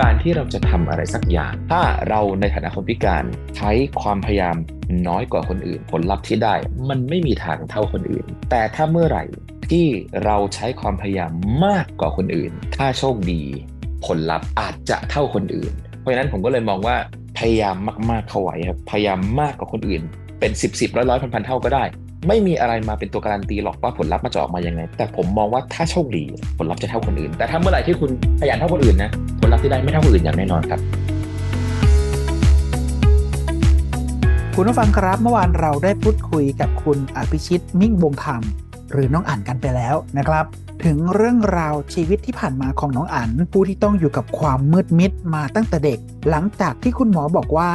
การที่เราจะทำอะไรสักอย่าง ถ้าเราในฐานะคนพิการใช้ความพยายามน้อยกว่าคนอื่น ผลลัพธ์ที่ได้มันไม่มีทางเท่าคนอื่น แต่ถ้าเมื่อไหร่ที่เราใช้ความพยายามมากกว่าคนอื่น ถ้าโชคดี ผลลัพธ์อาจจะเท่าคนอื่น เพราะฉะนั้นผมก็เลยมองว่าพยายามมากๆเข้าไว้ครับพยายามมากกว่าคนอื่นเป็น 10 10ร้อยร้อยพันพันเท่าก็ได้ ไม่มีอะไรมาเป็นตัวการันตีหรอกว่าผลลัพธ์มันจะออกมายังไง แต่ผมมองว่าถ้าโชคดีผลลัพธ์จะเท่าคนอื่น แต่ถ้าเมื่อไหร่ที่คุณขยันเท่าคนอื่นนะผลลัพธ์ที่ได้ไม่เท่าคนอื่นอย่างแน่นอนครับ คุณผู้ฟังครับเมื่อวานเราได้พูดคุยกับคุณอภิชิตมิ่งวงธรรม หรือน้องอ่านกันไปแล้วนะครับ ถึงเรื่องราวชีวิตที่ผ่านมาของน้องอั๋นผู้ที่ต้องอยู่กับความมืดมิดมาตั้งแต่เด็ก หลังจากที่คุณหมอบอกว่า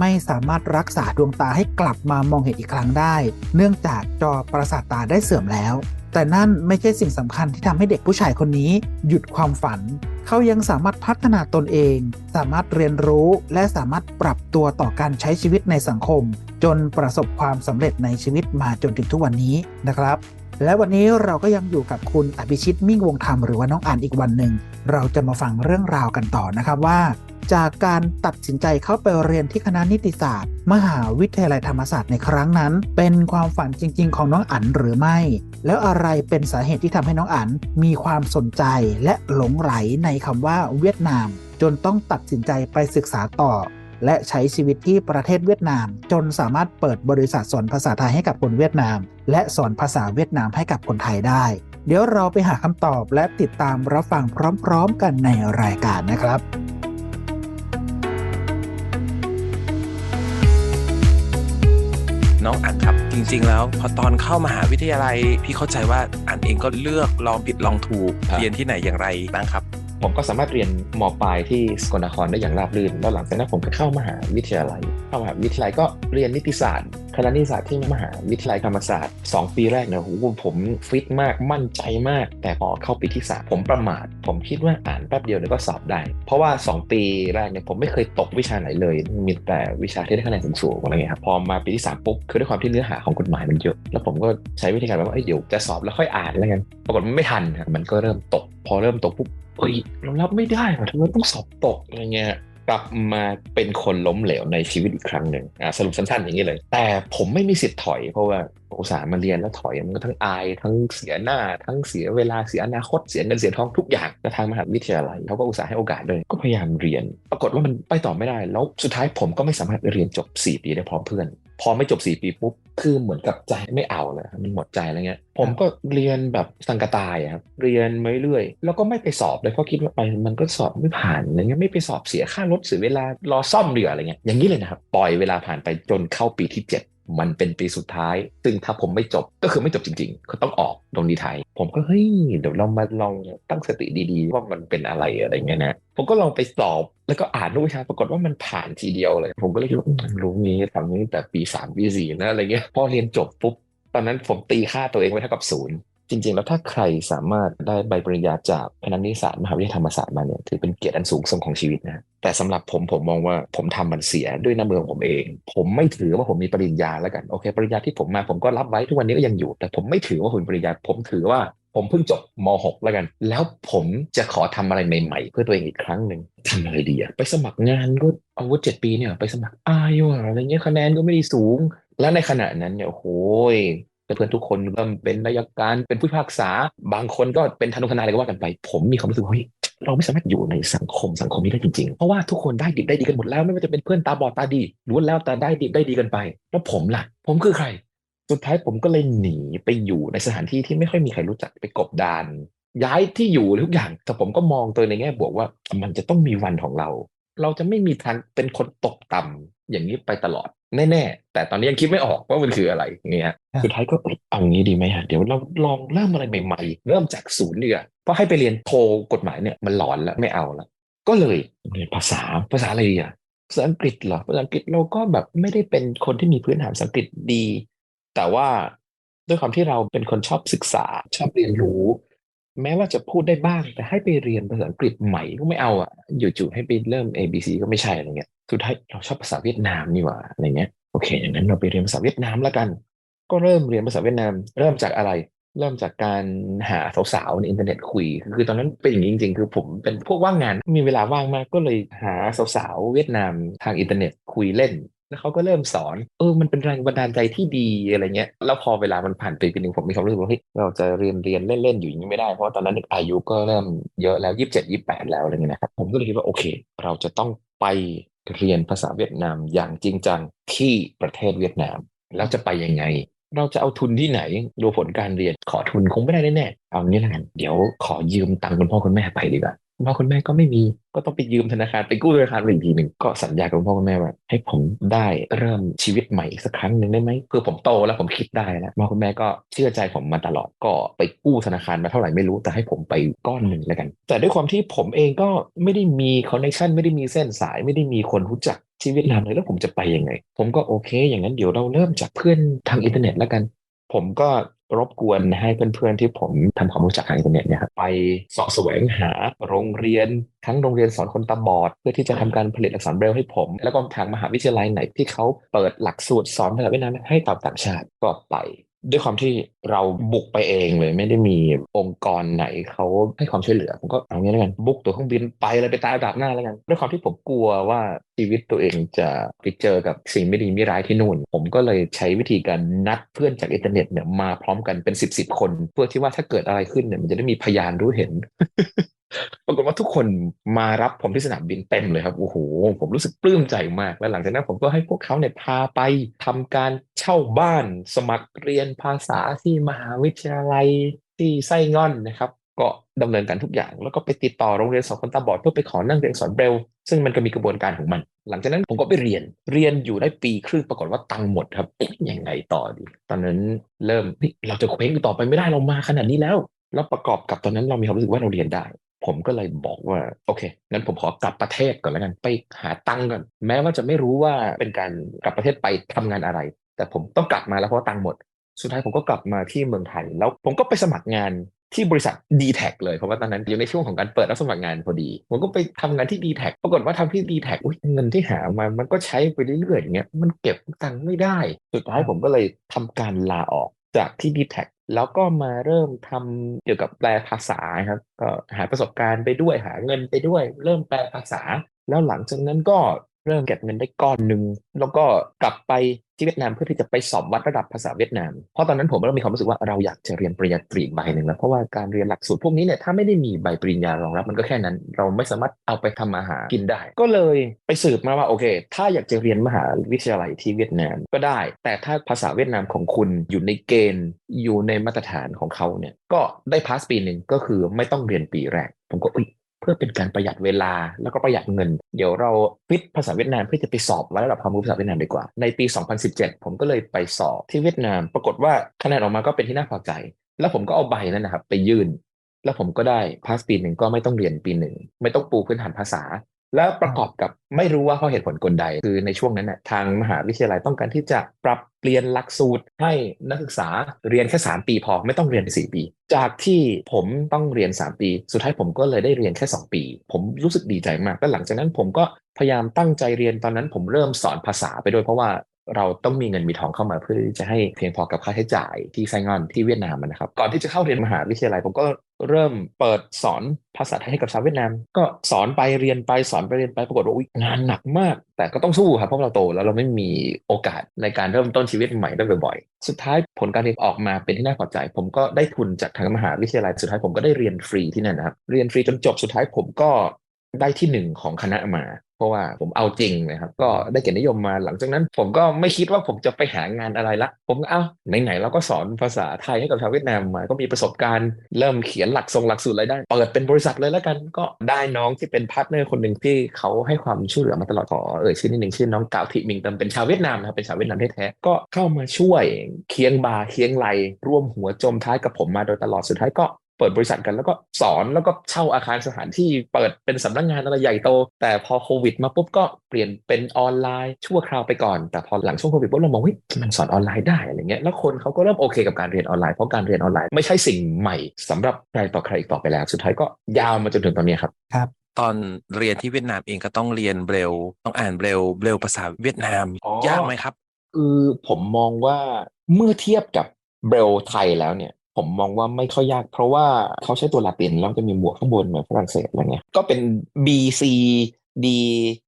ไม่สามารถรักษาดวงตาให้กลับมามองเห็นอีกครั้งได้ เนื่องจากจอประสาทตาได้เสื่อมแล้ว แต่นั่นไม่ใช่สิ่งสำคัญที่ทำให้เด็กผู้ชายคนนี้ หยุดความฝัน เขายังสามารถพัฒนาตนเอง สามารถเรียนรู้และสามารถปรับตัวต่อการใช้ชีวิตในสังคม จนประสบความสำเร็จในชีวิตมาจนถึงทุกวันนี้นะครับ และวันนี้เราก็ยังอยู่กับคุณอภิชิตมิ่งวงธรรมหรือว่าน้องอ่านอีกวันหนึ่ง เราจะมาฟังเรื่องราวกันต่อนะครับว่า จากการตัดสินใจเข้าไปเรียนที่คณะนิติศาสตร์ มหาวิทยาลัยธรรมศาสตร์ในครั้งนั้น เป็นความฝันจริง ๆ ของน้องอั๋นหรือไม่ แล้วอะไรเป็นสาเหตุที่ทำให้น้องอั๋นมีความสนใจและหลงไหลในคำว่าเวียดนาม จนต้องตัดสินใจไปศึกษาต่อ และใช้ชีวิตที่ประเทศเวียดนาม จนสามารถเปิดบริษัทสอนภาษาไทยให้กับคนเวียดนาม และสอนภาษาเวียดนามให้กับคนไทยได้ เดี๋ยวเราไปหาคำตอบและติดตามรับฟังพร้อม ๆ กันในรายการนะครับน้องอันครับจริง ๆ แล้ว พอตอนเข้ามหาวิทยาลัย พี่เข้าใจว่าอันเองก็เลือกลองผิดลองถูกครับเรียนที่ไหนอย่างไรบ้างครับ ผมก็สามารถเรียนมปลายที่สกลนครได้อย่างราบรื่น แล้วหลังจากนั้นผมก็เข้ามหาวิทยาลัย เข้ามหาวิทยาลัยก็เรียนนิติศาสตร์ คณะนิติศาสตร์ที่มหาวิทยาลัยธรรมศาสตร์ 2 ปีแรกเนี่ยโหผมฟิตมาก มั่นใจมาก แต่พอเข้าปีที่3ผมประมาท ผมคิดว่าอ่านแป๊บเดียวเดี๋ยวก็สอบได้ เพราะว่า 2 ปีแรกเนี่ยผมไม่เคยตกวิชาไหนเลย มีแต่วิชาที่ได้คะแนนสูงๆอะไรเงี้ยครับ พอมาปีที่3ปุ๊บ คือด้วยความที่เนื้อหาของกฎหมายมันเยอะ แล้วผมก็ใช้วิธีการแบบว่าเดี๋ยวจะสอบแล้วค่อยอ่านแล้วกัน ปรากฏมันไม่ทันครับมันก็เริ่มตก พอเริ่มตกปุ๊บ เอ้ยเรารับไม่ได้ทำไมต้องสอบตกอะไรเงี้ยกลับมาเป็นคนล้มเหลวในชีวิตอีกครั้งหนึ่งอะสรุปสั้นๆอย่างนี้เลย แต่ผมไม่มีสิทธิ์ถอยเพราะว่าอุตส่าห์มาเรียนแล้วถอยมันก็ทั้งอาย ทั้งเสียหน้า ทั้งเสียเวลาเสียอนาคตเสียเงินเสียทองทุกอย่างแล้วทางมหาวิทยาลัยเขาก็อุตส่าห์ให้โอกาสด้วยก็พยายามเรียน ปรากฏว่ามันไปต่อไม่ได้ แล้วสุดท้ายผมก็ไม่สามารถเรียนจบ 4 ปีได้พร้อมเพื่อน พอไม่จบ4ปีปุ๊บคือเหมือนกับใจไม่เอาเลยครับมันหมดใจแล้วเงี้ย ผมก็เรียนแบบสังกะตายอะครับเรียนมาเรื่อยๆแล้วก็ไม่ไปสอบเลยเพราะคิดว่าไปมันก็สอบไม่ผ่านอะไรเงี้ยไม่ไปสอบเสียค่ารถเสียเวลารอซ่อมเรืออะไรเงี้ยอย่างนี้เลยนะครับปล่อยเวลาผ่านไปจนเข้าปีที่ 7 มันเป็นปีสุดท้าย ซึ่งถ้าผมไม่จบก็คือไม่จบจริงๆ ก็ต้องออกตรงนี้ไทย ผมก็เฮ้ยเดี๋ยวเรามาลองตั้งสติดีๆ ว่ามันเป็นอะไรอะไรเงี้ยนะ ผมก็ลองไปสอบแล้วก็อ่านรูปวิชาปรากฏว่ามันผ่านทีเดียวเลย ผมก็เลยคิดว่ารู้งี้ทำนี้แต่ปีสามปีสี่นะอะไรเงี้ยพอเรียนจบปุ๊บตอนนั้นผมตีค่าตัวเองไว้เท่ากับศูนย์ จริง ๆ แล้วถ้าใครสามารถได้ใบปริญญาจากคณะนิติศาสตร์มหาวิทยาลัยธรรมศาสตร์มาเนี่ยถือเป็นเกียรติอันสูงส่งของชีวิตนะแต่สำหรับผมผมมองว่าผมทำมันเสียด้วยน้ำมือของผมเอง ผมไม่ถือว่าผมมีปริญญาแล้วกันโอเค ปริญญาที่ผมมาผมก็รับไว้ทุกวันนี้ก็ยังอยู่ แต่ผมไม่ถือว่าผมปริญญา ผมถือว่าผมเพิ่งจบม .6 แล้วกัน แล้วผมจะขอทำอะไรใหม่ ๆ เพื่อตัวเองอีกครั้งหนึ่งทำอะไรดีอะไปสมัครงานก็อาวุธเจ็ดปีเนี่ยไปสมัครอายว่ะอะไรเงี้ยคะแนนก็ไม่ได้สูง แล้วในขณะนั้นเนี่ยโอ้โห เพื่อนทุกคนเริ่มเป็นนายการเป็นผู้พิพากษา บางคนก็เป็นทนายทนายอะไรก็ว่ากันไป ผมมีความรู้สึกว่าเฮ้ยเราไม่สามารถอยู่ในสังคมสังคมนี้ได้จริงๆ เพราะว่าทุกคนได้ดิบได้ดีกันหมดแล้ว ไม่ว่าจะเป็นเพื่อนตาบอดตาดีล้วนแล้วแต่ได้ดิบได้ดีกันไป แล้วผมล่ะ ผมคือใคร สุดท้ายผมก็เลยหนีไปอยู่ในสถานที่ที่ไม่ค่อยมีใครรู้จักไปกบดานย้ายที่อยู่ทุกอย่าง แต่ผมก็มองตัวในแง่บวกว่ามันจะต้องมีวันของเรา เราจะไม่มีทางเป็นคนตกต่ำอย่างนี้ไปตลอดแน่ๆแต่ตอนนี้ยังคิดไม่ออกว่ามันคืออะไรเนี่ยครับสุดท้ายก็เอ้ยเอางี้ดีไหมฮะเดี๋ยวเราลองเริ่มอะไรใหม่ๆ เริ่มจากศูนย์เนีกว่ยเพราะให้ไปเรียนโทกฎหมายเนี่ยมันหลอนแล้วไม่เอาละก็เลยเรียนภาษาภาษาอะไรดีอะภาษาอังกฤษเหรอภาษาอังกฤษเราก็แบบไม่ได้เป็นคนที่มีพื้นฐานภาษาอังกฤษดี แต่ว่าด้วยความที่เราเป็นคนชอบศึกษาชอบเรียนรู้ แม้ว่าจะพูดได้บ้าง แต่ให้ไปเรียนภาษาอังกฤษใหม่ก็ไม่เอาอะอยู่ๆให้ไปเริ่ม A B C ก็ไม่ใช่อะไรเงี้ยสุดท้ายเราชอบภาษาเวียดนามนี่หว่าอะไรเงี้ยโอเคอย่างนั้นเราไปเรียนภาษาเวียดนามแล้วกัน ก็เริ่มเรียนภาษาเวียดนาม เริ่มจากอะไร เริ่มจากการหาสาวๆในอินเทอร์เน็ตคุย คือตอนนั้นเป็นอย่างนี้จริงๆ คือผมเป็นพวกว่างงานมีเวลาว่างมากก็เลยหาสาวๆเวียดนามทางอินเทอร์เน็ตคุยเล่น แล้วเขาก็เริ่มสอนเออมันเป็นแรงบันดาลใจที่ดีอะไรเงี้ยแล้วพอเวลามันผ่านไปปีหนึ่งผมมีความรู้สึกว่าเฮ้ยเราจะเรียนเรียนเล่นๆอยู่อย่างนี้ไม่ได้เพราะาตอนนั้นอายุก็เริ่มเยอะแล้วยี่สิบเจ็ดยี่แปดแล้วอะไรเงี้ยนะครับผมก็เลยคิดว่าโอเค เราจะต้องไปเรียนภาษาเวียดนามอย่างจริงจังที่ประเทศเวียดนาม แล้วจะไปยังไง เราจะเอาทุนที่ไหนดูผลการเรียนขอทุนคงไม่ได้แน่ๆเอางี้ละกันเดี๋ยวขอยืมตังค์คุณพ่อคุณแม่ไปดีกว่า คุณพ่อคุณแม่ก็ไม่มี ก็ต้องไปยืมธนาคารไปกู้ธนาคารอีกทีหนึ่งก็สัญญากับคุณพ่อคุณแม่ว่า ให้ผมได้เริ่มชีวิตใหม่อีกสักครั้งหนึ่งได้ไหมคือผมโตแล้วผมคิดได้แล้วพ่อคุณแม่ก็เชื่อใจผมมาตลอดก็ไปกู้ธนาคารมาเท่าไหร่ไม่รู้แต่ให้ผมไปก้อนหนึ่งแล้วกัน แต่ด้วยความที่ผมเองก็ไม่ได้มีคอนเนคชั่นไม่ได้มีเส้นสายไม่ได้มีคนรู้จักที่เวียดนามเลยแล้วผมจะไปยังไง ผมก็โอเค อย่างนั้นเดี๋ยวเราเริ่มจากเพื่อนทางอินเทอร์เน็ตแล้วกัน ผมก็รบกวนให้เพื่อนๆที่ผมทำความรู้จักทางอินเทอร์เน็ตเนี่ยครับไปเสาะแสวงหาโรงเรียนทั้งโรงเรียนสอนคนตาบอด เพื่อที่จะทำการผลิตอักษรเบรลให้ผม แล้วก็ทางมหาวิทยาลัยไหนที่เขาเปิดหลักสูตรสอนภาษาเวียดนามให้ตางต่างชาติก็ไป ด้วยความที่เราบุกไปเองเลย ไม่ได้มีองค์กรไหนเขาให้ความช่วยเหลือผมก็เอางี้แล้วกันบุกตัวเครื่องบินไปเลยไปตายดับหน้าแล้วกันด้วยความที่ผมกลัวว่าชีวิตตัวเองจะไปเจอกับสิ่งไม่ดีไม่ร้ายที่นู่น ผมก็เลยใช้วิธีการนัดเพื่อนจากอินเทอร์เน็ตเนี่ยมาพร้อมกันเป็นสิบสิบคน เพื่อที่ว่าถ้าเกิดอะไรขึ้นเนี่ยมันจะได้มีพยานรู้เห็น ปรากฏว่าทุกคนมารับผมที่สนามบินเต็มเลยครับโอ้โหผมรู้สึกปลื้มใจมาก แล้วหลังจากนั้นผมก็ให้พวกเขาเนี่ยพาไปทำการเช่าบ้าน สมัครเรียนภาษาที่มหาวิทยาลัยที่ไส้ง่อนนะครับก็ดำเนินการทุกอย่าง แล้วก็ไปติดต่อโรงเรียนสอนคนตาบอดเพื่อไปขอนั่งเรียนสอักษรเบรลซึ่งมันก็มีกระบวนการของมัน หลังจากนั้นผมก็ไปเรียนเรียนอยู่ได้ปีครึ่งปรากฏว่าตังค์หมดครับเอ๊ะยังไงต่อดี ตอนนั้นเริ่มเราจะเคว้งต่อไปไม่ได้เรามาขนาดนี้แล้ว แล้วประกอบกับตอนนั้นเรามีความรู้สึกว่าเราเรียนได้ ผมก็เลยบอกว่าโอเคงั้นผมขอกลับประเทศก่อนแล้วกันไปหาตังก่อนแม้ว่าจะไม่รู้ว่าเป็นการกลับประเทศไปทำงานอะไร แต่ผมต้องกลับมาแล้วเพราะตังหมด สุดท้ายผมก็กลับมาที่เมืองไทย แล้วผมก็ไปสมัครงานที่บริษัท d t แทเลยเพราะว่าตอนนั้นอยู่ในช่วงของการเปิดรับสมัครงานพอดี ผมก็ไปทำงานที่ d t แทปรากฏว่าทำที่ d t แทอุ๊ยเงินที่หามามันก็ใช้ไปเรื่อยๆอย่างเงี้ยมันเก็บตังค์ไม่ได้ สุดท้ายผมก็เลยทำการลาออกจากที่ d t แท แล้วก็มาเริ่มทำเกี่ยวกับแปลภาษาครับก็หาประสบการณ์ไปด้วยหาเงินไปด้วย เริ่มแปลภาษา แล้วหลังจากนั้นก็เริ่มเก็บเงินได้ก้อนหนึ่งแล้วก็กลับไป ที่เวียดนามเพื่อที่จะไปสอบวัดระดับภาษาเวียดนาม เพราะตอนนั้นผมเริ่มมีความรู้สึกว่าเราอยากจะเรียนปริญญาตรีใบหนึ่งแล้วเพราะว่าการเรียนหลักสูตรพวกนี้เนี่ยถ้าไม่ได้มีใบปริญญารองรับมันก็แค่นั้น เราไม่สามารถเอาไปทำอาหารกินได้ ก็เลยไปสืบมาว่าโอเค ถ้าอยากจะเรียนมหาวิทยาลัยที่เวียดนามก็ได้ แต่ถ้าภาษาเวียดนามของคุณอยู่ในเกณฑ์อยู่ในมาตรฐานของเขาเนี่ยก็ได้พาสปีหนึ่งก็คือไม่ต้องเรียนปีแรกผมก็อุ๊ย เพื่อเป็นการประหยัดเวลาแล้วก็ประหยัดเงิน เดี๋ยวเราฟิตภาษาเวียดนามเพื่อจะไปสอบวัดระดับความรู้ภาษาเวียดนามดีกว่า ในปี 2017 ผมก็เลยไปสอบที่เวียดนาม ปรากฏว่าคะแนนออกมาก็เป็นที่น่าพอใจ แล้วผมก็เอาใบนั้นนะครับ ไปยื่น แล้วผมก็ได้พาสปีหนึ่งก็ไม่ต้องเรียนปีหนึ่งไม่ต้องปูพื้นฐานภาษา แล้วประกอบกับไม่รู้ว่าเพราะเหตุผลกลใด คือในช่วงนั้นน่ะทางมหาวิทยาลัยต้องการที่จะปรับเปลี่ยนหลักสูตรให้นักศึกษาเรียนแค่ 3 ปีพอไม่ต้องเรียน 4 ปี จากที่ผมต้องเรียน 3 ปี สุดท้ายผมก็เลยได้เรียนแค่ 2 ปี ผมรู้สึกดีใจมากแล้วหลังจากนั้นผมก็พยายามตั้งใจเรียนตอนนั้นผมเริ่มสอนภาษาไปด้วยเพราะว่า เราต้องมีเงินมีทองเข้ามาเพื่อที่จะให้เพียงพอกับค่าใช้จ่ายที่ไซงอนที่เวียดนามนะครับ ก่อนที่จะเข้าเรียนมหาวิทยาลัยผมก็เริ่มเปิดสอนภาษาไทยให้กับชาวเวียดนาม ก็สอนไปเรียนไปสอนไปเรียนไปปรากฏว่าอุ๊ยงานหนักมาก แต่ก็ต้องสู้ครับเพราะเราโตแล้วเราไม่มีโอกาสในการเริ่มต้นชีวิตใหม่ได้บ่อยๆ สุดท้ายผลการเรียนออกมาเป็นที่น่าพอใจ ผมก็ได้ทุนจากทางมหาวิทยาลัยสุดท้ายผมก็ได้เรียนฟรีที่นั่นนะครับเรียนฟรีจนจบสุดท้ายผมก็ได้ที่หนึ่งของคณะมา เพราะว่าผมเอาจริงนะครับ ก็ได้เกียรตินิยมมาหลังจากนั้น ผมก็ไม่คิดว่าผมจะไปหางานอะไรละผมก็เอ้าไหนๆเราก็สอนภาษาไทยให้กับชาวเวียดนามมาก็มีประสบการณ์เริ่มเขียนหลักทรงหลักสูตรอะไรได้เปิดเป็นบริษัทเลยแล้วกัน ก็ได้น้องที่เป็นพาร์ทเนอร์คนหนึ่งที่เขาให้ความช่วยเหลือมาตลอดขอเอ่ยชื่อนิดหนึ่งชื่อน้องกาวทิมิงเติมเป็นชาวเวียดนามนะครับเป็นชาวเวียดนามแท้ๆก็เข้ามาช่วยเคียงบาเคียงไหลร่วมหัวจมท้ายกับผมมาโดยตลอดสุดท้ายก็ เปิดบริษัทกันแล้วก็สอนแล้วก็เช่าอาคารสถานที่เปิดเป็นสำนักงานอะไรใหญ่โต แต่พอโควิดมาปุ๊บก็เปลี่ยนเป็นออนไลน์ชั่วคราวไปก่อน แต่พอหลังช่วงโควิดปุ๊บเรามองว่ามันสอนออนไลน์ได้อะไรเงี้ยแล้วคนเขาก็เริ่มโอเคกับการเรียนออนไลน์เพราะการเรียนออนไลน์ไม่ใช่สิ่งใหม่สำหรับใครต่อใครอีกต่อไปแล้ว สุดท้ายก็ยาวมาจนถึงตอนนี้ครับตอนเรียนที่เวียดนามเองก็ต้องเรียนเบรลต้องอ่านเบรลเบรลภาษาเวียดนามอ๋อยากไหมครับคือผมมองว่าเมื่อเทียบกับเบลไทยแล้วเนี่ย ผมมองว่าไม่ค่อยยาก เพราะว่าเขาใช้ตัวลาตินแล้วจะมีบวกข้างบนเหมือนฝรั่งเศสอะไรเงี้ยก็เป็น B C D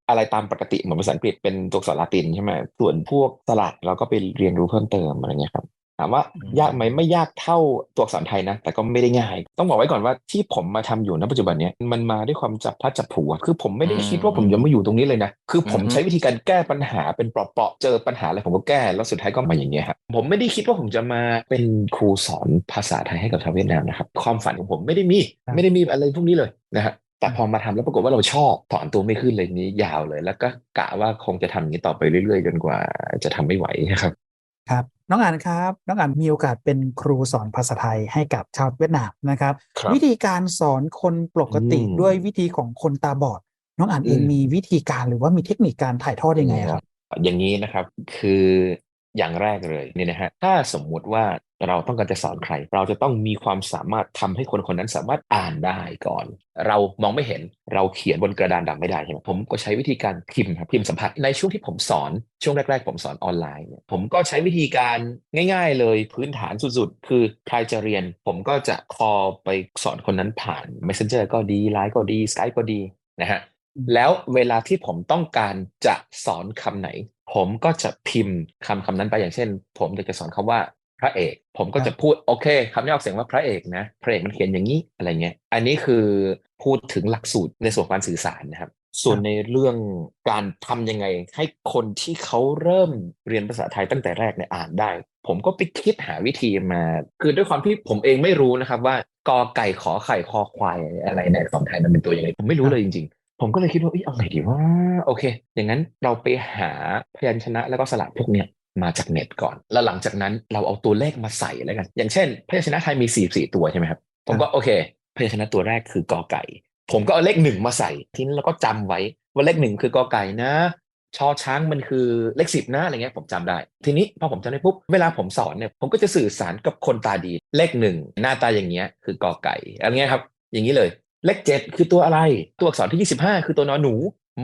อะไรตามปกติเหมือนภาษาอังกฤษเป็นตัวอักษรลาตินใช่ไหมส่วนพวกสลัดเราก็ไปเรียนรู้เพิ่มเติมอะไรเงี้ยครับ ถามว่าอืมยากไหมไม่ยากเท่าตัวอักษรไทยนะ แต่ก็ไม่ได้ง่าย ต้องบอกไว้ก่อนว่าที่ผมมาทำอยู่ณปัจจุบันเนี้ยมันมาด้วยความจับพลัดจับผลูอะคือผมไม่ได้คิดว่าผมจะมาอยู่ตรงนี้เลยนะ คือผมอือฮึใช้วิธีการแก้ปัญหาเป็นเปราะๆเจอปัญหาอะไรผมก็แก้ แล้วสุดท้ายก็มาอย่างเงี้ยครับผมไม่ได้คิดว่าผมจะมาเป็นครูสอนภาษาไทยให้กับชาวเวียดนามนะครับความฝันของผมไม่ได้มีครับไม่ได้มีอะไรพวกนี้เลยนะฮะแต่พอมาทำแล้วปรากฏว่าเราชอบถอนตัวไม่ขึ้นเลยนี้ยาวเลย แล้วก็กะว่าคงจะทำอย่างนี้ต่อไปเรื่อยๆ จนกว่าจะทำไม่ไหวนะครับ ครับ น้องอ่านครับ น้องอ่านมีโอกาสเป็นครูสอนภาษาไทยให้กับชาวเวียดนามนะครับครับวิธีการสอนคนปกติอืมด้วยวิธีของคนตาบอด น้องอ่านเองอืมมีวิธีการหรือว่ามีเทคนิคการถ่ายทอดยังไงครับ อย่างนี้นะครับคืออย่างแรกเลยเนี่ยนะฮะถ้าสมมุติว่า เราต้องการจะสอนใคร เราจะต้องมีความสามารถทำให้คนคนนั้นสามารถอ่านได้ก่อน เรามองไม่เห็นเราเขียนบนกระดานดำไม่ได้ใช่ไหมผมก็ใช้วิธีการพิมพ์ครับพิมพ์สัมผัสในช่วงที่ผมสอนช่วงแรกๆผมสอนออนไลน์เนี่ยผมก็ใช้วิธีการง่าย ๆ เลยพื้นฐานสุดๆ คือใครจะเรียน ผมก็จะคอไปสอนคนนั้นผ่าน Messenger ก็ดี Line ก็ดี Skype ก็ดีนะฮะแล้วเวลาที่ผมต้องการจะสอนคำไหน ผมก็จะพิมพ์คำคำนั้นไปอย่างเช่น ผมอยากจะสอนคำว่า พระเอก ผมก็จะพูดโอเคคำนี้ออกเสียงว่าพระเอกนะพระเอกมันเขียนอย่างนี้อะไรเงี้ยอันนี้คือพูดถึงหลักสูตรในส่วนของการสื่อสารนะครับส่วนในเรื่องการทำยังไง ให้คนที่เขาเริ่มเรียนภาษาไทยตั้งแต่แรกเนี่ยอ่านได้ ผมก็ไปคิดหาวิธีมา คือด้วยความที่ผมเองไม่รู้นะครับว่ากอไก่ขอไข่คอควายอะไรในอักษรไทยมันเป็นตัวยังไงผมไม่รู้เลยจริงๆ ผมก็เลยคิดว่าเอ้ยเอาไงดีว่า โอเค อย่างนั้นเราไปหาพยัญชนะแล้วก็สระพวกเนี้ย มาจากเน็ตก่อน แล้วหลังจากนั้นเราเอาตัวเลขมาใส่แล้วกัน อย่างเช่น พยัญชนะไทยมี 44 ตัวใช่ไหมครับผมก็โอเค พยัญชนะตัวแรกคือกอไก่ ผมก็เอาเลขหนึ่งมาใส่ทีนี้เราก็จำไว้ว่าเลขหนึ่งคือกอไก่นะชอช้างมันคือเลขสิบนะอะไรเงี้ยผมจำได้ ทีนี้พอผมจำได้ปุ๊บเวลาผมสอนเนี่ยผมก็จะสื่อสารกับคนตาดี เลขหนึ่งหน้าตาอย่างเงี้ยคือกอไก่อะไรเงี้ยครับ อย่างนี้เลย เลขเจ็ดคือตัวอะไร ตัวอักษรที่ยี่สิบห้าคือตัวนอนหนู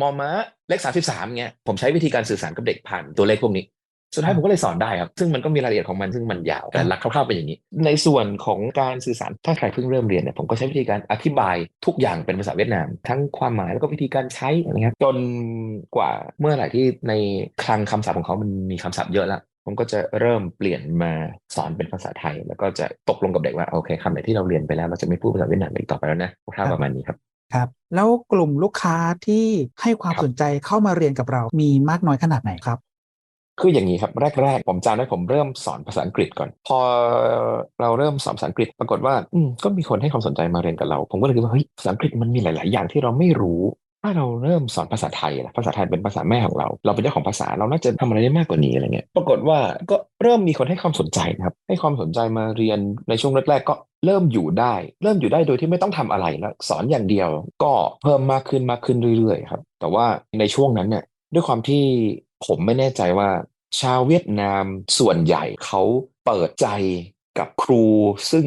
มอม้าเลขสามสิบสามเงี้ยผมใช้วิธีการสื่อสารกับเด็กผ่านตัวเลขพวกนี้ สุดท้ายผมก็เลยสอนได้ครับ ซึ่งมันก็มีรายละเอียดของมันซึ่งมันยาว แต่หลักคร่าวๆเป็นอย่างนี้ ในส่วนของการสื่อสารถ้าใครเพิ่งเริ่มเรียนเนี่ยผมก็ใช้วิธีการอธิบายทุกอย่างเป็นภาษาเวียดนาม ทั้งความหมายแล้วก็วิธีการใช้อะไรเงี้ยจนกว่าเมื่อไหร่ที่ในคลังคำศัพท์ของเขามันมีคำศัพท์เยอะแล้วผมก็จะเริ่มเปลี่ยนมาสอนเป็นภาษาไทย แล้วก็จะตกลงกับเด็กว่าโอเคคำไหนที่เราเรียนไปแล้วเราจะไม่พูดภาษาเวียดนามอีกต่อไปแล้วนะคร่าวๆประมาณนี้ครับครับแล้วกลุ่มลูกค้าที่ให้ความครับสนใจเข้ามาเรียนกับเรามีมากน้อยขนาดไหนครับ คืออย่างนี้ครับแรก ๆ ผมจำได้ผมเริ่มสอนภาษาอังกฤษก่อน พอเราเริ่มสอนภาษาอังกฤษปรากฏว่าอืมก็มีคนให้ความสนใจมาเรียนกับเรา ผมก็เลยคิดว่าเฮ้ยภาษาอังกฤษมันมีหลาย ๆ อย่างที่เราไม่รู้ถ้าเราเริ่มสอนภาษาไทยล่ะภาษาไทยเป็นภาษาแม่ของเรา เราเป็นเจ้าของภาษาเราน่าจะทำอะไรได้มากกว่านี้อะไรเงี้ยปรากฏว่าก็เริ่มมีคนให้ความสนใจนะครับ ให้ความสนใจมาเรียนในช่วงแรกๆก็เริ่มอยู่ได้ เริ่มอยู่ได้โดยที่ไม่ต้องทำอะไรแล้วสอนอย่างเดียวก็เพิ่มมากขึ้นมากขึ้นเรื่อยๆครับแต่ว่าในช่วงนั้นเนี่ยด้วยความที่ ผมไม่แน่ใจว่า ชาวเวียดนามส่วนใหญ่เขาเปิดใจกับครูซึ่ง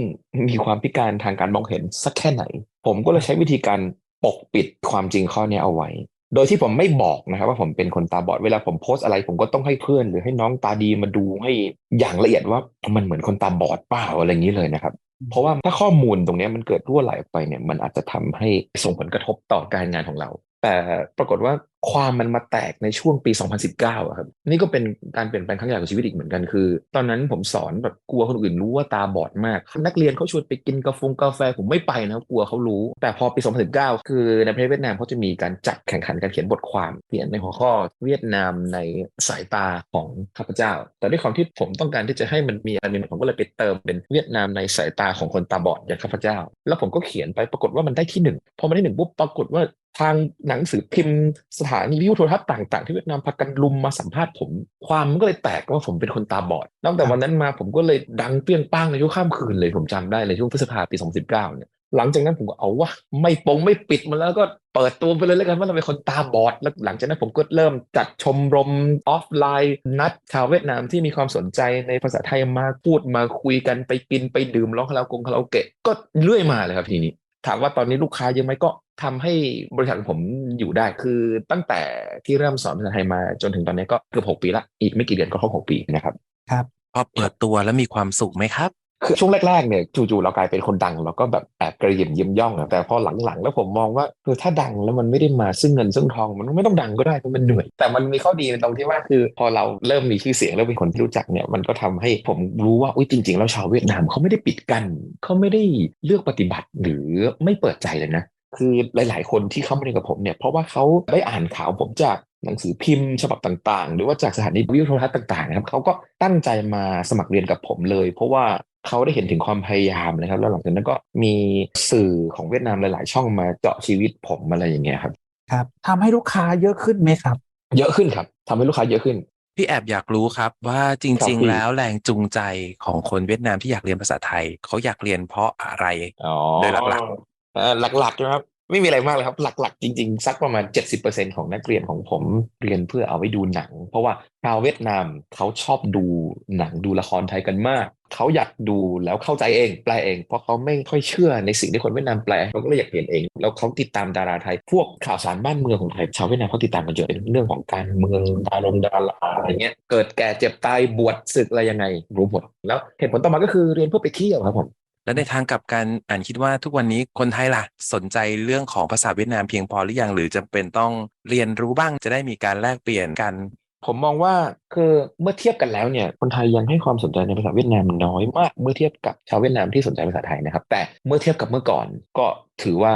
มีความพิการทางการมองเห็นสักแค่ไหน ผมก็เลยใช้วิธีการปกปิดความจริงข้อเนี้ยเอาไว้ โดยที่ผมไม่บอกนะครับว่าผมเป็นคนตาบอดเวลาผมโพสต์อะไร ผมก็ต้องให้เพื่อน หรือให้น้องตาดีมาดูให้อย่างละเอียดว่ามันเหมือนคนตาบอดเปล่าอะไรอย่างนี้เลยนะครับ เพราะว่าถ้าข้อมูลตรงเนี้ยมันเกิดรั่วไหลออกไปเนี่ยมันอาจจะทำให้ส่งผลกระทบต่อการงานของเรา แต่ปรากฏว่า ความมันมาแตกในช่วงปี 2019อะครับนี่ก็เป็นการเปลี่ยนแปลงครั้งใหญ่ของชีวิตอีกเหมือนกันคือ ตอนนั้นผมสอนแบบกลัวคนอื่นรู้ว่าตาบอดมาก นักเรียนเขาชวนไปกินกาแฟกาแฟผมไม่ไปนะกลัวเขารู้ แต่พอปี 2019 คือในประเทศเวียดนามเขาจะมีการจัดแข่งขันการเขียนบทความเขียนในหัวข้อเวียดนามในสายตาของข้าพเจ้า แต่ด้วยความที่ผมต้องการที่จะให้มันมีอันนึงผมก็เลยไปเติมเป็นเวียดนามในสายตาของคนตาบอดอย่างข้าพเจ้า แล้วผมก็เขียนไปปรากฏว่ามันได้ที่หนึ่งพอมันได้หนึ่งปุ๊บปรากฏว่าทางหนังสือพิมพ์สถานีวิทยุโทรทัศน์ต่าง ๆ ที่เวียดนามพากันลุมมาสัมภาษณ์ผม ความมันก็เลยแตกว่าผมเป็นคนตาบอดตั้งแต่วันนั้นมาผมก็เลยดังเปี้ยงป้างในยุคข้ามคืนเลยผมจำได้เลยช่วงพฤษภาปี 2019 เนี่ยหลังจากนั้นผมก็เอาวะไม่ปงไม่ปิดมาแล้วก็เปิดตัวไปเลยแล้วกันว่าเราเป็นคนตาบอดแล้วหลังจากนั้นผมก็เริ่มจัดชมรมออฟไลน์ นัดชาวเวียดนามที่มีความสนใจในภาษาไทยมาพูดมาคุยกันไปกินไปดื่มร้องคาราโอเกะคาราโอเกะก็เรื่อยมาเลยครับทีนี้ ถามว่าตอนนี้ลูกค้าเยอะไหมก็ทำให้บริษัทของผมอยู่ได้คือตั้งแต่ที่เริ่มสอนภาษาไทยมาจนถึงตอนนี้ก็เกือบหกปีละอีกไม่กี่เดือนก็ครบหกปีนะครับพอเปิดตัวแล้วมีความสุขไหมครับ คือช่วงแรกๆเนี่ยจู่ๆเรากลายเป็นคนดังเราก็แบบแอบกระยี่ยมยี่ยมย่องอะแต่พอหลังๆ แล้วผมมองว่าคือถ้าดังแล้วมันไม่ได้มาซึ่งเงินซึ่งทอง มันไม่ต้องดังก็ได้เพราะมันเหนื่อย แต่มันมีข้อดีในตรงที่ว่าคือพอเราเริ่มมีชื่อเสียงแล้วเป็นคนที่รู้จักเนี่ยมันก็ทำให้ผมรู้ว่าอุ้ยจริง ๆ แล้วชาวเวียดนามเขาไม่ได้ปิดกั้นเขาไม่ได้เลือกปฏิบัติหรือไม่เปิดใจเลยนะคือหลาย ๆ คนที่เข้ามาเรียนกับผมเนี่ยเพราะว่าเขาได้อ่านข่าวผมจากหนังสือพิมพ์ฉบับต่าง ๆ หรือว่าจากสถานีวิทยุโทรทัศน์ต่างๆนะครับเขาก็ตั้งใจมาสมัครเรียนกับผมเลย เพราะว่า เขาได้เห็นถึงความพยายามนะครับ แล้วหลังจากนั้นก็มีสื่อของเวียดนามหลาย ๆ ช่องมาเจาะชีวิตผมอะไรอย่างเงี้ยครับครับทำให้ลูกค้าเยอะขึ้นไหมครับ เยอะขึ้นครับทำให้ลูกค้าเยอะขึ้นพี่แอบอยากรู้ครับว่าจครัริบงพี่ๆแล้วแรงจูงใจของคนเวียดนามที่อยากเรียนภาษาไทย เขาอยากเรียนเพราะอะไรอ๋อโดยหลักเอ่อหลักๆนะครับ ไม่มีอะไรมากเลยครับ หลักๆ จริง ๆ สักประมาณ 70%ของนักเรียนของผมเรียนเพื่อเอาไว้ดูหนัง เพราะว่าชาวเวียดนามเขาชอบดูหนังดูละครไทยกันมาก เขาอยากดูแล้วเข้าใจเอง แปลเอง เพราะเขาไม่ค่อยเชื่อในสิ่งที่คนเวียดนามแปลเขาก็เลยอยากเรียนเอง แล้วเขาติดตามดาราไทย พวกข่าวสารบ้านเมืองของไทยชาวเวียดนามเขาติดตามกันเยอะเรื่องของการเมืองดารงดาราอะไรเงี้ยเกิดแก่เจ็บตายบวชศึกอะไรยังไงรู้หมดแล้วเหตุผลต่อมาก็คือเรียนเพื่อไปเที่ยวครับผม แล้วในทางกลับกันอ่านคิดว่าทุกวันนี้คนไทยล่ะ สนใจเรื่องของภาษาเวียดนามเพียงพอหรือยัง หรือจำเป็นต้องเรียนรู้บ้างจะได้มีการแลกเปลี่ยนกันผมมองว่าคือเมื่อเทียบกันแล้วเนี่ยคนไทยยังให้ความสนใจในภาษาเวียดนามน้อยมากเมื่อเทียบกับชาวเวียดนามที่สนใจภาษาไทยนะครับ แต่เมื่อเทียบกับเมื่อก่อนก็ถือว่า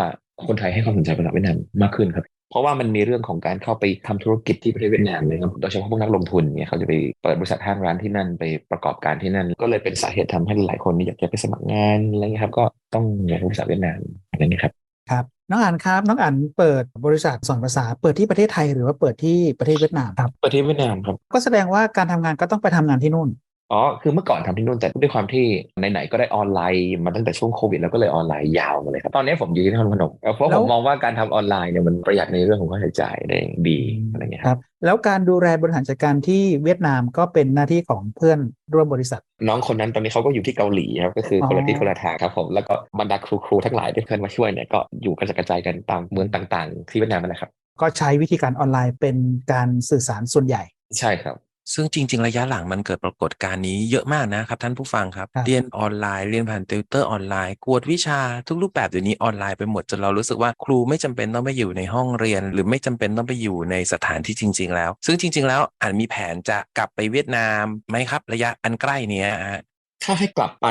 คนไทยให้ความสนใจภาษาเวียดนามมากขึ้นครับ เพราะว่ามันมีเรื่องของการเข้าไปทำธุรกิจที่ประเทศเวียดนามนะครับโดยเฉพาะพวกนักลงทุนเนี่ยเขาจะไปเปิดบริษัทห้างร้านที่นั่นไปประกอบการที่นั่น ก็เลยเป็นสาเหตุทำให้หลายคนนี่อยากจะไปสมัครงานอะไรเงี้ยครับก็ต้องเรียนรู้ภาษาเวียดนามอะไรเงี้ยครับครับน้องอันครับน้องอันเปิดบริษัทสอนภาษา เปิดที่ประเทศไทยหรือว่าเปิดที่ประเทศเวียดนามครับประเทศเวียดนามครับก็แสดงว่าการทำงานก็ต้องไปทำงานที่นู่น อ๋อ คือเมื่อก่อนทำที่นู่นแต่ด้วยความที่ไหนๆก็ได้ออนไลน์มาตั้งแต่ช่วงโควิด แล้วก็เลยออนไลน์ยาวมาเลยครับ ตอนนี้ผมอยู่ที่นครพนมเอ่อเพราะแล้ผวมมองว่าการทำออนไลน์เนี่ยมันประหยัดในเรื่องของค่าใช้จ่ายได้ดีอะไรเงี้ยคครัรับบแล้วการดูแลบริหารจัดการที่เวียดนามก็เป็นหน้าที่ของเพื่อนร่วมบริษัท น้องคนนั้นตอนนี้เขาก็อยู่ที่เกาหลีครับก็คือคนละที่คนละทางครับผมแล้วก็บรรดาครูๆทั้งหลายที่เพื่อนมาช่วยเนี่ยก็อยู่กระจายกระจายกันตามเมืองต่าง ๆ ที่เวียดนามนั่นแหละครับก็ใช้วิธีการออนไลน์เป็นการสื่อสารส่วนใหญ่ ใช่ครับ ซึ่งจริง ๆ ระยะหลังมันเกิดปรากฏการณ์นี้เยอะมากนะครับ ท่านผู้ฟังครับครับ เรียนออนไลน์เรียนผ่านติวเตอร์ออนไลน์ กวดวิชาทุกรูปแบบเดี๋ยวนี้ออนไลน์ไปหมดจนเรารู้สึกว่าครูไม่จำเป็นต้องไปอยู่ในห้องเรียน หรือไม่จำเป็นต้องไปอยู่ในสถานที่จริง ๆ แล้ว ซึ่งจริง ๆ แล้วอ่านมีแผนจะกลับไปเวียดนามไหมครับ ระยะอันใกล้เนี้ยฮะ ถ้าให้กลับไป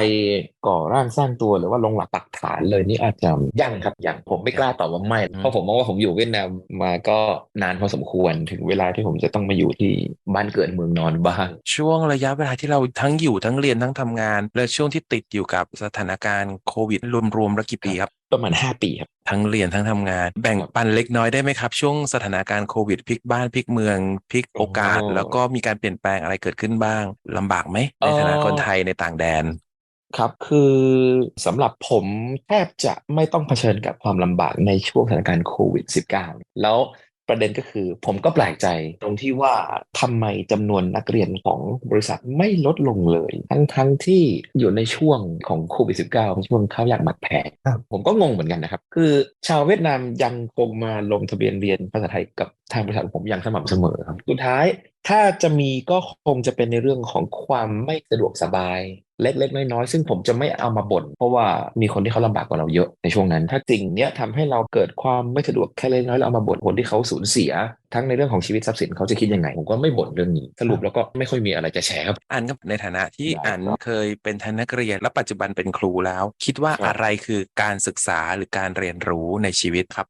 ก่อร่างสร้างตัวหรือว่าลงหลักปักฐานเลยนี่อาจจะยังครับยังผมไม่กล้าตอบว่าไม่อืมเพราะผมมองว่าผมอยู่เวียดนามมาก็นานพอสมควรถึงเวลาที่ผมจะต้องมาอยู่ที่บ้านเกิดเมืองนอนบ้างช่วงระยะเวลาที่เราทั้งอยู่ทั้งเรียนทั้งทำงาน และช่วงที่ติดอยู่กับสถานการณ์โควิดรวมๆแล้วกี่ปีครับ ประมาณ 5 ปีครับ ทั้งเรียนทั้งทำงาน แบ่งปันเล็กน้อยได้ไหมครับ ช่วงสถานการณ์โควิดพลิกบ้านพลิกเมืองพลิกโอกาสโอ้แล้วก็มีการเปลี่ยนแปลงอะไรเกิดขึ้นบ้างลำบากไหมในเอ่อฐานะคนไทยในต่างแดนครับคือสำหรับผมแทบจะไม่ต้องเผชิญกับความลำบากในช่วงสถานการณ์โควิด -19 แล้ว ปประเด็นก็คือ ผมก็แปลกใจตรงที่ว่าทำไมจำนวนนักเรียนของบริษัทไม่ลดลงเลย ทั้งทั้งที่อยู่ในช่วงของโควิด -19 ช่วงข้าวยากหมักแพงครับผมก็งงเหมือนกันนะครับ คือชาวเวียดนามยังคงมาลงทะเบียนเรียนภาษาไทยกับทางบริษัทผมอย่างสม่ำเสมอครับสุดท้าย ถ้าจะมีก็คงจะเป็นในเรื่องของความไม่สะดวกสบาย เล็กๆน้อยๆซึ่งผมจะไม่เอามาบ่นเพราะว่ามีคนที่เขาลำบากกว่าเราเยอะในช่วงนั้น ถ้าสิ่งเนี้ยทำให้เราเกิดความไม่สะดวกแค่เล็กน้อยเราเอามาบ่นคนที่เขาสูญเสีย ทั้งในเรื่องของชีวิตทรัพย์สินเขาจะคิดยังไง ผมก็ไม่บ่นเรื่องนี้สรุปแล้วก็ไม่ค่อยมีอะไรจะแชร์ครับอันครับในฐานะที่ได้อันครับเคยเป็นทันนักเรียนและปัจจุบันเป็นครูแล้ว คิดว่าครับอะไรคือการศึกษาหรือการเรียนรู้ในชีวิตครับ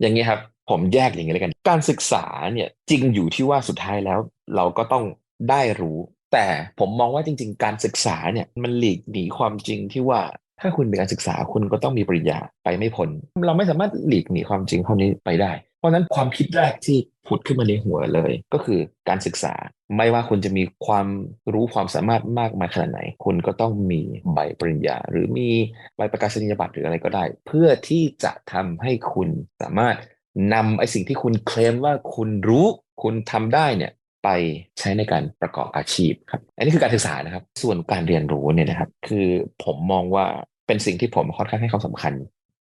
อย่างนี้ครับ ผมแยกอย่างนี้เลยกัน การศึกษาเนี่ยจริงอยู่ที่ว่าสุดท้ายแล้ว เราก็ต้องได้รู้ แต่ผมมองว่าจริง ๆ การศึกษาเนี่ยมันหลีกหนีความจริงที่ว่าถ้าคุณเป็นการศึกษาคุณก็ต้องมีปริญญาไปไม่พ้นเราไม่สามารถหลีกหนีความจริงข้อนี้ไปได้ เพราะฉะนั้นความคิดแรกที่ผุดขึ้นมาในหัวเลย ก็คือการศึกษาไม่ว่าคุณจะมีความรู้ความสามารถมากมายขนาดไหน คุณก็ต้องมีใบปริญญา หรือมีใบประกาศนียบัตรหรืออะไรก็ได้ เพื่อที่จะทำให้คุณสามารถ นำไอ้สิ่งที่คุณเคลมว่าคุณรู้คุณทำได้เนี่ยไปใช้ในการประกอบอาชีพครับ อันนี้คือการศึกษานะครับ ส่วนการเรียนรู้เนี่ยนะครับ คือผมมองว่าเป็นสิ่งที่ผมค่อนข้างให้ความสำคัญ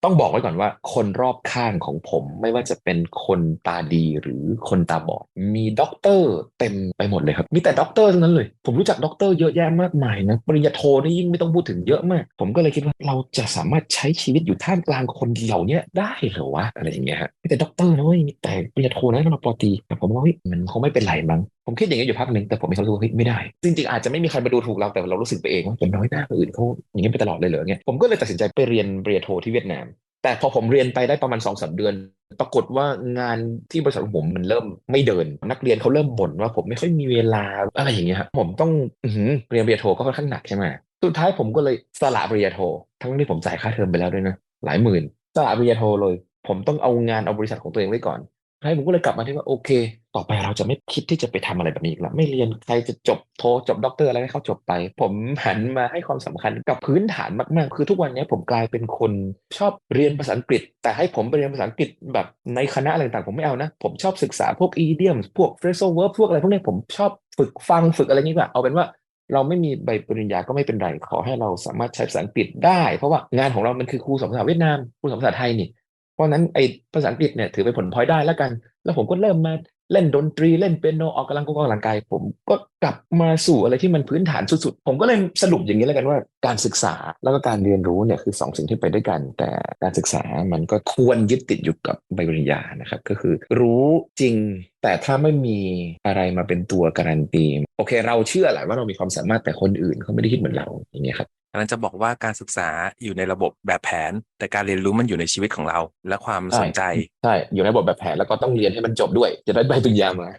ต้องบอกไว้ก่อนว่า คนรอบข้างของผมไม่ว่าจะเป็นคนตาดีหรือคนตาบอด มีด็อกเตอร์เต็มไปหมดเลยครับ มีแต่ด็อกเตอร์ทั้งนั้นเลย ผมรู้จักด็อกเตอร์เยอะแยะมากมายนะปริญญาโทนี่ยิ่งไม่ต้องพูดถึงเยอะมาก ผมก็เลยคิดว่าเราจะสามารถใช้ชีวิตอยู่ท่ามกลางคนเหล่านี้ได้เหรอวะอะไรอย่างเงี้ยฮะมีแต่ด็อกเตอร์นะเว้ยมีแต่ปริญญาโทนะแล้วเราปอตรีผมว่าเฮ้ยมันคงไม่เป็นไรมั้ง ผมคิดอย่างนี้อยู่พักหนึ่งแต่ผมมีความรู้สึกว่าเฮ้ยไม่ได้ จริงๆ อาจจะไม่มีใครมาดูถูกเราแต่เรารู้สึกไปเองว่าเป็นน้อยหน้าคนอื่นเขาอย่างนี้ไปตลอดเลยเหรอเงี้ยผมก็เลยตัดสินใจไปเรียนปริญญาโทที่เวียดนาม แต่พอผมเรียนไปได้ประมาณสองสาเดือน ปรากฏว่างานที่บริษัทของผมมันเริ่มไม่เดิน นักเรียนเขาเริ่มบ่นว่าผมไม่ค่อยมีเวลาอะไรอย่างเงี้ยครับผมต้องอเรียนปริญญาโทก็ค่อนข้างหนักใช่ไหมสุดท้ายผมก็เลยสละปริญญาโท ทั้งที่ผมจ่ายค่าเทอมไปแล้วด้วยนะหลายหมื่นสละปริญญาโทเลย ผมต้องเอางานเอาบริษัทของตัวเองไว้ก่อน ให้ผมก็เลยกลับมาที่ว่าโอเค ต่อไปเราจะไม่คิดที่จะไปทำอะไรแบบนี้อีกแล้วไม่เรียนใครจะจบโทจบด็อกเตอร์อะไรให้เขาจบไป ผมหันมาให้ความสำคัญกับพื้นฐานมากๆ คือทุกวันนี้ผมกลายเป็นคนชอบเรียนภาษาอังกฤษ แต่ให้ผมไปเรียนภาษาอังกฤษแบบในคณะอะไรต่างๆผมไม่เอานะ ผมชอบศึกษาพวก idiom พวก phrasal verb พวกอะไรพวกนี้ผมชอบฝึกฟังฝึกอะไรนี้ว่าเอาเป็นว่าเราไม่มีใบปริญญาก็ไม่เป็นไรขอให้เราสามารถใช้ภาษาอังกฤษได้ เพราะว่างานของเรามันคือครูสอนภาษาเวียดนามครูสอนภาษาไทยนี่ เพราะนั้นไอ้ภาษาอังกฤษเนี่ยถือเป็นผลพลอยได้แล้วกัน แล้วผมก็เริ่มมาเล่นดนตรีเล่นเปียโนออกกำลังกายออกกำลังกาย ผมก็กลับมาสู่อะไรที่มันพื้นฐานสุดๆ ผมก็เลยสรุปอย่างนี้แล้วกันว่า การศึกษาแล้วก็การเรียนรู้เนี่ยคือสองสิ่งที่ไปด้วยกัน แต่การศึกษามันก็ควรยึดติดอยู่กับใบปริญญานะครับ ก็คือรู้จริง แต่ถ้าไม่มีอะไรมาเป็นตัวการันตีโอเค เราเชื่อแหละว่าเรามีความสามารถแต่คนอื่นเขาไม่ได้คิดเหมือนเราอย่างเงี้ยครับ กำลังจะบอกว่าการศึกษาอยู่ในระบบแบบแผน แต่การเรียนรู้มันอยู่ในชีวิตของเรา และความใช่สนใจใช่อยู่ในบทแบบแผนแล้วก็ต้องเรียนให้มันจบด้วย จะได้ใบปริญญามา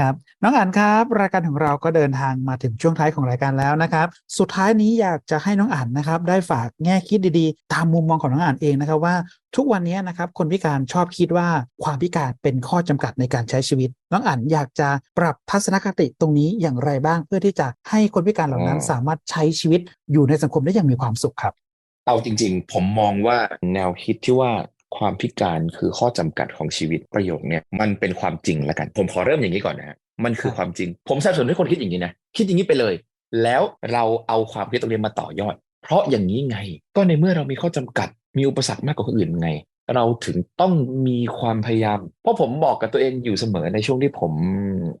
ครับน้องอั๋นครับ รายการของเราก็เดินทางมาถึงช่วงท้ายของรายการแล้วนะครับ สุดท้ายนี้อยากจะให้น้องอั๋นนะครับ ได้ฝากแง่คิดดีๆ ตามมุมมองของน้องอั๋นเองนะครับว่าทุกวันนี้นะครับคนพิการชอบคิดว่าความพิการเป็นข้อจำกัดในการใช้ชีวิต น้องอั๋นอยากจะปรับทัศนคติตรงนี้อย่างไรบ้าง เพื่อที่จะให้คนพิการเหล่านั้นอ๋อสามารถใช้ชีวิตอยู่ในสังคมได้อย่างมีความสุขครับ เอาจริง ๆ ผมมองว่าแนวคิดที่ว่า ความพิการคือข้อจำกัดของชีวิตประโยคเนี่ยมันเป็นความจริงแล้วกัน ผมขอเริ่มอย่างนี้ก่อนนะฮะมันคือความจริง ผมสนับสนุนให้คนคิดอย่างนี้นะคิดอย่างนี้ไปเลย แล้วเราเอาความคิดตรงนี้มาต่อยอด เพราะอย่างนี้ไง ก็ในเมื่อเรามีข้อจำกัด มีอุปสรรคมากกว่าคนอื่นไง เราถึงต้องมีความพยายาม เพราะผมบอกกับตัวเองอยู่เสมอในช่วงที่ผม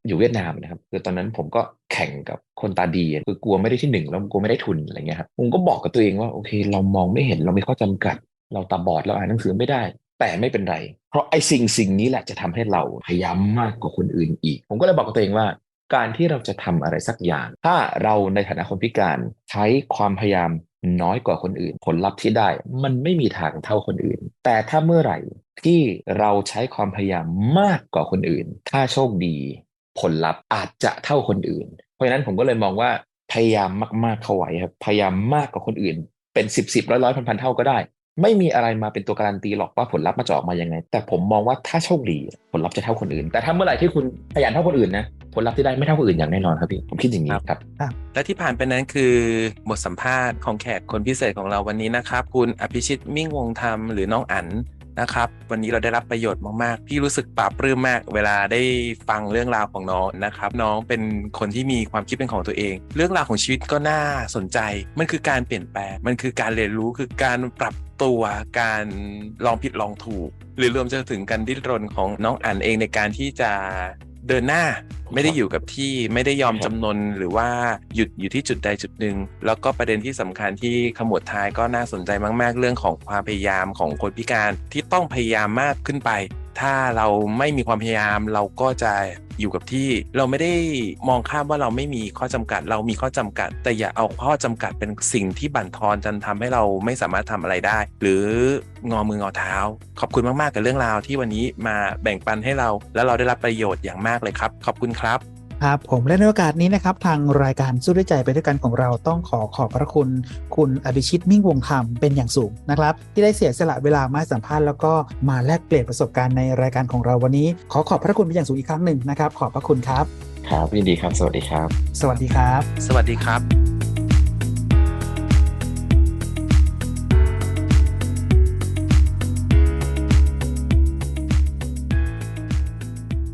อยู่เวียดนามนะครับคือตอนนั้นผมก็แข่งกับคนตาดีคือกลัวไม่ได้ที่หนึ่งแล้วกลัวไม่ได้ทุนอะไรเงี้ยครับผมก็บอกกับตัวเองว่าโอเค เรามองไม่เห็นเรามีข้อจำกัด เราตาบอดเราอ่านหนังสือไม่ได้ แต่ไม่เป็นไร เพราะไอ้สิ่งสิ่งนี้แหละจะทำให้เราพยายามมากกว่าคนอื่นอีก ผมก็เลยบอกกับตัวเองว่า การที่เราจะทำอะไรสักอย่าง ถ้าเราในฐานะคนพิการใช้ความพยายามน้อยกว่าคนอื่น ผลลัพธ์ที่ได้ มันไม่มีทางเท่าคนอื่น แต่ถ้าเมื่อไหร่ที่เราใช้ความพยายามมากกว่าคนอื่น ถ้าโชคดี ผลลัพธ์อาจจะเท่าคนอื่น เพราะฉะนั้นผมก็เลยมองว่าพยายามมากๆเข้าไว้ครับพยายามมากกว่าคนอื่น เป็นสิบสิบร้อยร้อยพันพันเท่าก็ได้ ไม่มีอะไรมาเป็นตัวการันตีหรอกว่าผลลัพธ์มันจะออกมายังไง แต่ผมมองว่าถ้าโชคดีผลลัพธ์จะเท่าคนอื่น แต่ถ้าเมื่อไหร่ที่คุณขยันเท่าคนอื่นนะผลลัพธ์ที่ได้ไม่เท่าคนอื่นอย่างแน่นอนครับพี่ผมคิดอย่างนี้ครับ และที่ผ่านไปนั้นคือบทสัมภาษณ์ของแขกคนพิเศษของเราวันนี้นะครับ คุณอภิชิตมิ่งวงธรรมหรือน้องอั๋น นะครับ วันนี้เราได้รับประโยชน์มากๆ พี่รู้สึกปราบรื้มมาก เวลาได้ฟังเรื่องราวของน้องนะครับ น้องเป็นคนที่มีความคิดเป็นของตัวเอง เรื่องราวของชีวิตก็น่าสนใจ มันคือการเปลี่ยนแปลง มันคือการเรียนรู้ คือการปรับตัวการลองผิดลองถูก หรือรวมจะถึงการดิ้นรนของน้องอันเองในการที่จะ เดินหน้าไม่ได้อยู่กับที่ไม่ได้ยอมจำนนหรือว่าหยุดอยู่ที่จุดใดจุดหนึ่งแล้วก็ประเด็นที่สำคัญที่ขมวดท้ายก็น่าสนใจมาก ๆ เรื่องของความพยายามของคนพิการที่ต้องพยายามมากขึ้นไป ถ้าเราไม่มีความพยายามเราก็จะอยู่กับที่ เราไม่ได้มองข้ามว่าเราไม่มีข้อจำกัด เรามีข้อจำกัด แต่อย่าเอาข้อจำกัดเป็นสิ่งที่บั่นทอนจนทำให้เราไม่สามารถทำอะไรได้ หรืองอมืองอเท้า ขอบคุณมาก ๆ กับเรื่องราวที่วันนี้มาแบ่งปันให้เรา แล้วเราได้รับประโยชน์อย่างมากเลยครับ ขอบคุณครับ ครับผมและในโอกาสนี้นะครับ ทางรายการสู้ด้วยใจไปด้วยกันของเราต้องขอขอบพระคุณ คุณอภิชิตมิ่งวงธรรมเป็นอย่างสูงนะครับ ที่ได้เสียสละเวลามาให้สัมภาษณ์แล้วก็มาแลกเปลี่ยนประสบการณ์ในรายการของเราวันนี้ ขอขอบพระคุณเป็นอย่างสูงอีกครั้งหนึ่งนะครับ ขอบพระคุณครับ ครับยินดีครับ สวัสดีครับ สวัสดีครับ สวัสดีครับ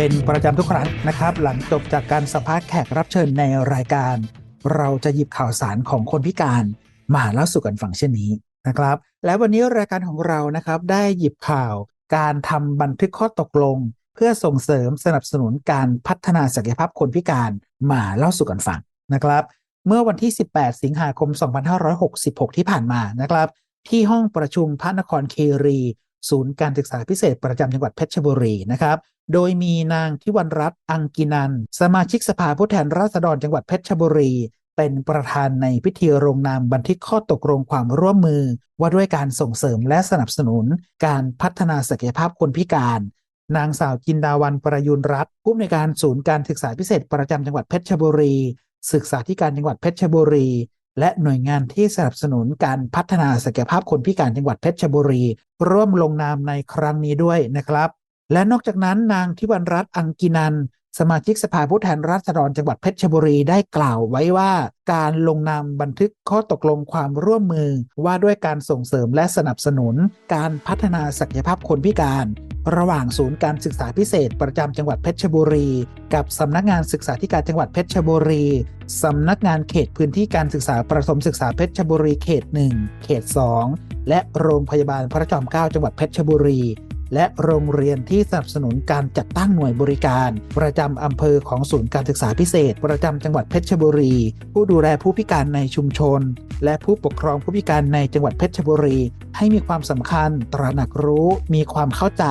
เป็นประจำทุกครั้งนะครับ หลังจบจากการสัมภาษณ์แขกรับเชิญในรายการ เราจะหยิบข่าวสารของคนพิการมาเล่าสู่กันฟังเช่นนี้นะครับ และวันนี้รายการของเรานะครับได้หยิบข่าวการทำบันทึกข้อตกลง เพื่อส่งเสริมสนับสนุนการพัฒนาศักยภาพคนพิการมาเล่าสู่กันฟังนะครับ เมื่อวันที่ 18 สิงหาคม 2566 ที่ผ่านมานะครับ ที่ห้องประชุมพระนครเครี ศูนย์การศึกษาพิเศษประจำจังหวัดเพชรบุรีนะครับ โดยมีนางทิวันรัตน์อังกินัน สมาชิกสภาผู้แทนราษฎรจังหวัดเพชรบุรี เป็นประธานในพิธีลงนามบันทึกข้อตกลงความร่วมมือ ว่าด้วยการส่งเสริมและสนับสนุน การพัฒนาศักยภาพคนพิการ นางสาวจินดาวันประยุนรัตน์ผู้อำนวยการศูนย์การศึกษาพิเศษประจำจังหวัดเพชรบุรี ศึกษาธิการจังหวัดเพชรบุรี และหน่วยงานที่สนับสนุนการพัฒนาศักยภาพคนพิการจังหวัดเพชรบุรี ร่วมลงนามในครั้งนี้ด้วยนะครับ และนอกจากนั้นนางทิวันรัตน์อังกินันสมาชิกสภาผู้แทนราษฎรจังหวัดเพชรบุรีได้กล่าวไว้ว่าการลงนามบันทึกข้อตกลงความร่วมมือว่าด้วยการส่งเสริมและสนับสนุน การพัฒนาศักยภาพคนพิการ ระหว่างศูนย์การศึกษาพิเศษ ประจำจังหวัดเพชรบุรี กับสำนักงานศึกษาธิการจังหวัดเพชรบุรีสำนักงานเขตพื้นที่การศึกษาประถมศึกษาเพชรบุรีเขต 1 เขต 2 และโรงพยาบาลพระจอมเกล้าจังหวัดเพชรบุรี และโรงเรียนที่สนับสนุนการจัดตั้งหน่วยบริการ ประจำอำเภอของศูนย์การศึกษาพิเศษ ประจำจังหวัดเพชรบุรี ผู้ดูแลผู้พิการในชุมชน และผู้ปกครองผู้พิการในจังหวัดเพชรบุรี ให้มีความสำคัญ ตระหนักรู้ มีความเข้าใจ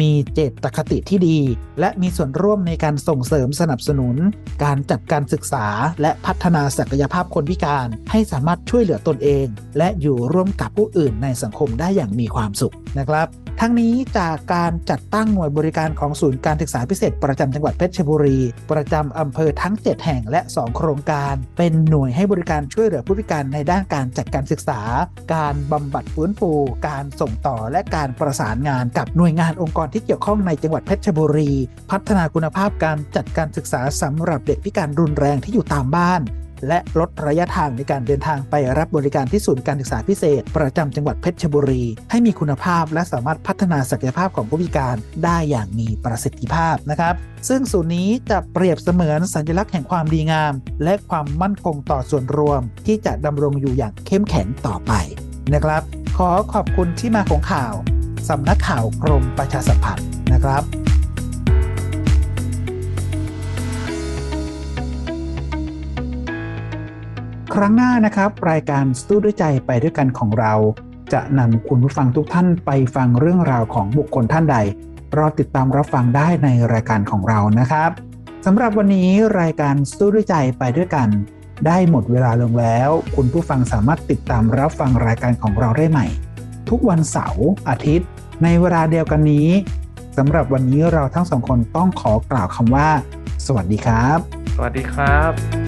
มีเจตคติที่ดี และมีส่วนร่วมในการส่งเสริมสนับสนุน การจัดการศึกษา และพัฒนาศักยภาพคนพิการ ให้สามารถช่วยเหลือตนเอง และอยู่ร่วมกับผู้อื่นในสังคมได้อย่างมีความสุขนะครับ ทั้งนี้จากการจัดตั้งหน่วยบริการของศูนย์การศึกษาพิเศษ ประจำจังหวัดเพชรบุรี ประจำอำเภอทั้ง 7 แห่งและ 2 โครงการ เป็นหน่วยให้บริการช่วยเหลือผู้พิการในด้านการจัดการศึกษา การบำบัดฟื้นฟู การส่งต่อและการประสานงานกับหน่วยงานองค์กรที่เกี่ยวข้องในจังหวัดเพชรบุรี พัฒนาคุณภาพการจัดการศึกษาสำหรับเด็กพิการรุนแรงที่อยู่ตามบ้าน และลดระยะทางในการเดินทางไปรับบริการที่ศูนย์การศึกษาพิเศษ ประจำจังหวัดเพชรบุรี ให้มีคุณภาพและสามารถพัฒนาศักยภาพของผู้พิการได้อย่างมีประสิทธิภาพนะครับซึ่งศูนย์นี้จะเปรียบเสมือนสัญลักษณ์แห่งความดีงาม และความมั่นคงต่อส่วนรวม ที่จะดำรงอยู่อย่างเข้มแข็งต่อไปนะครับ ขอขอบคุณที่มาของข่าวสำนักข่าวกรมประชาสัมพันธ์นะครับ ครั้งหน้านะครับ รายการสู้ด้วยใจไปด้วยกันของเรา จะนำคุณผู้ฟังทุกท่านไปฟังเรื่องราวของบุคคลท่านใด รอติดตามรับฟังได้ในรายการของเรานะครับสำหรับวันนี้รายการสู้ด้วยใจไปด้วยกัน ได้หมดเวลาลงแล้ว คุณผู้ฟังสามารถติดตามรับฟังรายการของเราได้ใหม่ ทุกวันเสาร์อาทิตย์ ในเวลาเดียวกันนี้สำหรับวันนี้เราทั้งสองคนต้องขอกล่าวคำว่า สวัสดีครับ สวัสดีครับ